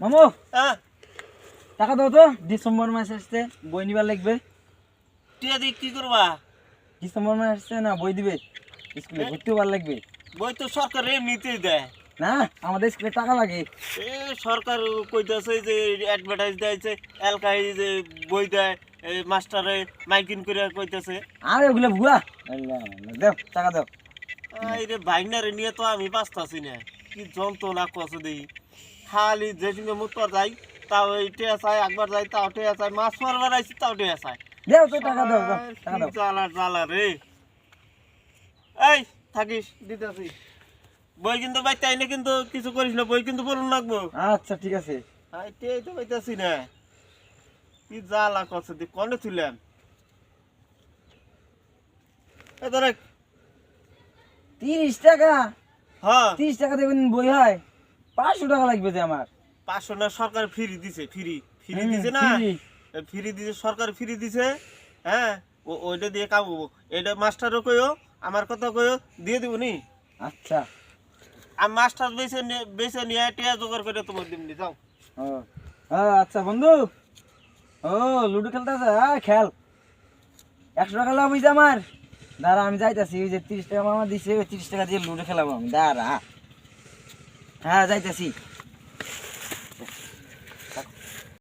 মামু। টাকা দাও তো ডিসেম্বর মাস আসছে বই নিবার লাগবে। টিয়া দিয়ে কি করবা? ডিসেম্বর মাস আসছে না বই দিবে। স্কুলে ভর্তি হবার লাগবে। বই তো সরকার এমনিতেই দেয়। না আমাদের স্কুলে টাকা লাগে। এ সরকার কইতাছে যে অ্যাডভার্টাইজ দিয়েছে এলাকায় যে বই দেয় এই মাস্টারে মাইকিং করে কইতাছে। আর ওগুলো ভুয়া। দাও টাকা দাও। এই রে বাইনারে নিয়ে তো আমি বাঁচতাছি না। কি যন্ত্রণা কষ্ট দেই খালি যে সঙ্গে মুতবার যাই তাও এই টেয়া চাই একবার যাই তাও টেয়া চাই মাছ মারবার আইছি তাও টেয়া চাই দাও তো টাকা দাও টাকা দাও। জ্বালা জ্বালা রে। এই থাকিস। দিতেছি। বই কিন্তু বাইতে আইনে কিন্তু কিছু করিস না বই কিন্তু বলুন লাগবো। আচ্ছা ঠিক আছে। আই টেই তো পাইতাছি না। কি জ্বালা করছে দি কনে তুলেন এ ধরে তিরিশ টাকা? হ্যাঁ। তিরিশ টাকা দেবেন বই হয়? পাঁচশো টাকা লাগবে যে আমার। পাঁচশো না সরকার ফ্রি দিছে ফ্রি ফ্রি দিছে না? ফ্রি দিছে সরকার ফ্রি দিছে হ্যাঁ? ওইটা দিয়ে কামাবো এটা মাস্টারও কইও আমার কথা কইও দিয়ে দিব নি? আচ্ছা। আমি মাস্টার বেছে বেছে নিয়ে টিয়া জোগাড় করে তোমার দিমনি যাও। ও, আচ্ছা বন্ধু। ও লুডো খেলতে আছে হ্যাঁ খেল। একশো টাকা লাভ হয়েছে আমার। দাঁড়া আমি যাইতাছি ওই যে তিরিশ টাকা মামা দিছে ওই তিরিশ টাকা দিয়ে লুডো খেলাবো আমি। দাঁড়া। হ্যাঁ যাইতাছি।